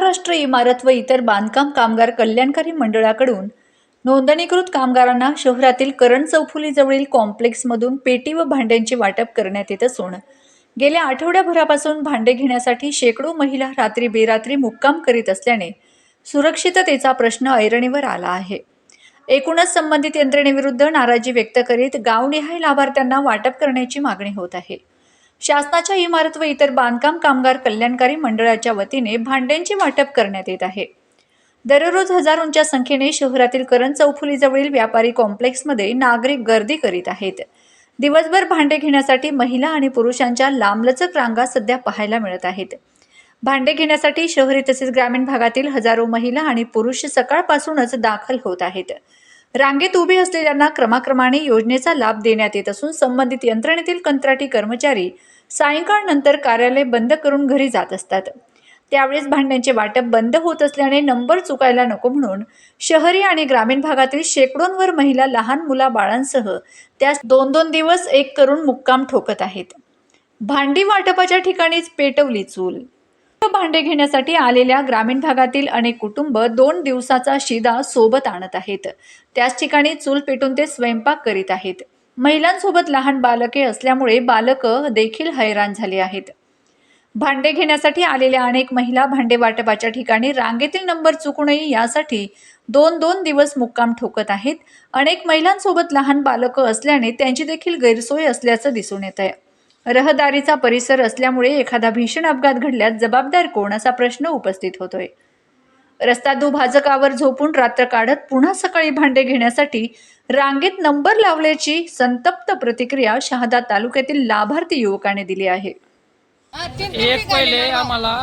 महाराष्ट्र इमारत व इतर बांधकाम कामगार कल्याणकारी मंडळाकडून नोंदणीकृत कामगारांना शहरातील करण चौफुलीजवळील कॉम्प्लेक्समधून पेटी व भांड्यांचे वाटप करण्यात येत असून गेल्या आठवड्याभरापासून भांडे घेण्यासाठी शेकडो महिला रात्री बेरात्री मुक्काम करीत असल्याने सुरक्षिततेचा प्रश्न ऐरणीवर आला आहे. एकूणच संबंधित यंत्रणेविरुद्ध नाराजी व्यक्त करीत गावनिहाय लाभार्थ्यांना वाटप करण्याची मागणी होत आहे. शासनाच्या इमारत व इतर बांधकाम कामगार कल्याणकारी मंडळाच्या वतीने भांड्यांचे वाटप करण्यात येत आहे. दररोज हजारोंच्या संख्येने शहरातील करण चौफुलीजवळील व्यापारी कॉम्प्लेक्समध्ये नागरिक गर्दी करीत आहेत. दिवसभर भांडे घेण्यासाठी महिला आणि पुरुषांच्या लांबलचक रांगा सध्या पाहायला मिळत आहेत. भांडे घेण्यासाठी शहरी तसेच ग्रामीण भागातील हजारो महिला आणि पुरुष सकाळपासूनच दाखल होत आहेत. रांगेत उभे असलेल्यांना क्रमाक्रमाने योजनेचा लाभ देण्यात येत असून संबंधित यंत्रणेतील कंत्राटी कर्मचारी सायंकाळनंतर कार्यालय बंद करून घरी जात असतात. त्यावेळेस भांड्यांचे वाटप बंद होत असल्याने नंबर चुकायला नको म्हणून शहरी आणि ग्रामीण भागातील शेकडोंवर महिला लहान मुलाबाळांसह त्यास दोन दोन दिवस एक करून मुक्काम ठोकत आहेत. भांडी वाटपाच्या ठिकाणीच पेटवली चूल भांडे घेण्यासाठी आलेल्या ग्रामीण भागातील अनेक कुटुंब दोन दिवसाचा शिदा सोबत आणत आहेत. त्याच ठिकाणी चूल पेटून ते स्वयंपाक करीत आहेत. महिलांसोबत लहान बालके असल्यामुळे बालक देखील हैराण झाले आहेत. भांडे घेण्यासाठी आलेल्या अनेक महिला भांडे वाटपाच्या ठिकाणी रांगेतील नंबर चुकू नये यासाठी दोन दोन दिवस मुक्काम ठोकत आहेत. अनेक महिलांसोबत लहान बालकं असल्याने त्यांची देखील गैरसोय असल्याचं दिसून येत आहे रहदारीचा परिसर असल्यामुळे एखादा भीषण अपघात घडल्यास जबाबदार कोण असा प्रश्न उपस्थित होतोय? रस्ता दुभाजकावर झोपून रात्र काढत पुन्हा सकाळी भांडे घेण्यासाठी रांगेत नंबर लावल्याची संतप्त प्रतिक्रिया शहादा तालुक्यातील लाभार्थी युवकाने दिली आहे. एक पहिले आम्हाला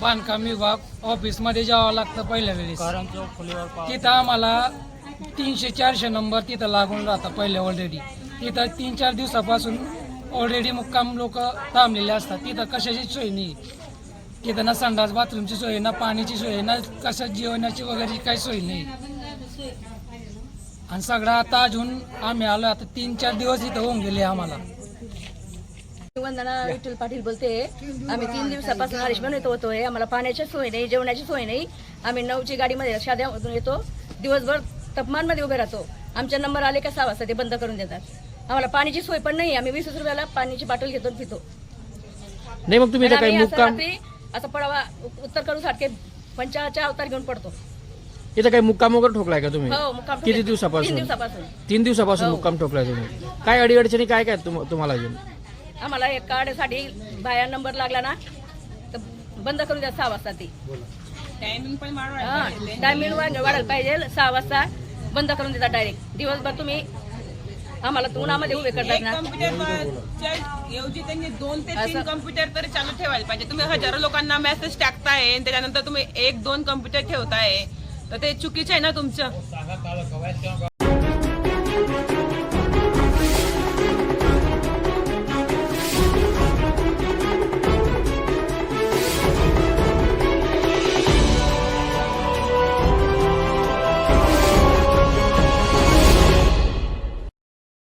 बांधकाम विभाग ऑफिसमध्ये जावं लागतं पहिल्या वेळेस. तिथं आम्हाला तीनशे चारशे नंबर तिथं लागून राहतं पहिले ऑलरेडी तिथं तीन चार दिवसापासून ऑलरेडी मुक्काम लोक थांबलेले असतात. तिथं कशाची सोय नाही. तिथं ना संडास बाथरूमची सोय ना पाण्याची सोय ना कशा जेवणाची वगैरे काही सोय नाही. आणि सगळं आता अजून आम्ही आलो आता तीन चार दिवस इथं होऊन गेले आम्हाला. वंदना विठ्ठल पाटील बोलते. आम्ही तीन दिवसापासून हरीशमन येतो होतोय. आम्हाला पाण्याची सोय नाही जेवणाची सोय नाही. आम्ही नऊची गाडीमध्ये शाद्यामधून येतो. दिवसभर तापमानमध्ये उभे राहतो. आमचे नंबर आले का सहा वाजता ते बंद करून देतात. आम्हाला पाण्याची सोय पण नाही आम्ही वीस रुपयाला पाण्याची बाटल घेतो आणि पितो. नाही मग तुम्ही इथं काही आम्ही असं मुक्काम रात्री असं पडावा उत्तर करून सारखे पंचाच्या अवतार घेऊन पडतो. इथं काही मुक्काम वगैरे ठोकलाय का तुम्ही? हो मुक्काम किती ठोकले. दिवसापासून? तीन दिवसापासून. तीन दिवसापासून हो. मुक्काम ठोकलाय तुम्ही. काय अडीअडचणी काय काय तुम- तुम्हाला अजून? आम्हाला एक कार्डसाठी बाया नंबर लागला ना तर बंद करून द्या सहा वाजता ती. टायमिंग वाढायला पाहिजे. सहा वाजता बंद करून देतात डायरेक्ट दिवसभर तुम्ही आम्हाला उन्हामध्ये उभे करतात ना. ऐवजी त्यांनी दोन ते तीन कम्प्युटर तरी चालू ठेवायला पाहिजे. तुम्ही हजारो लोकांना मेसेज टाकताय आणि त्याच्यानंतर तुम्ही एक दोन कम्प्युटर ठेवताय. तर ते चुकीचं आहे ना तुमचं?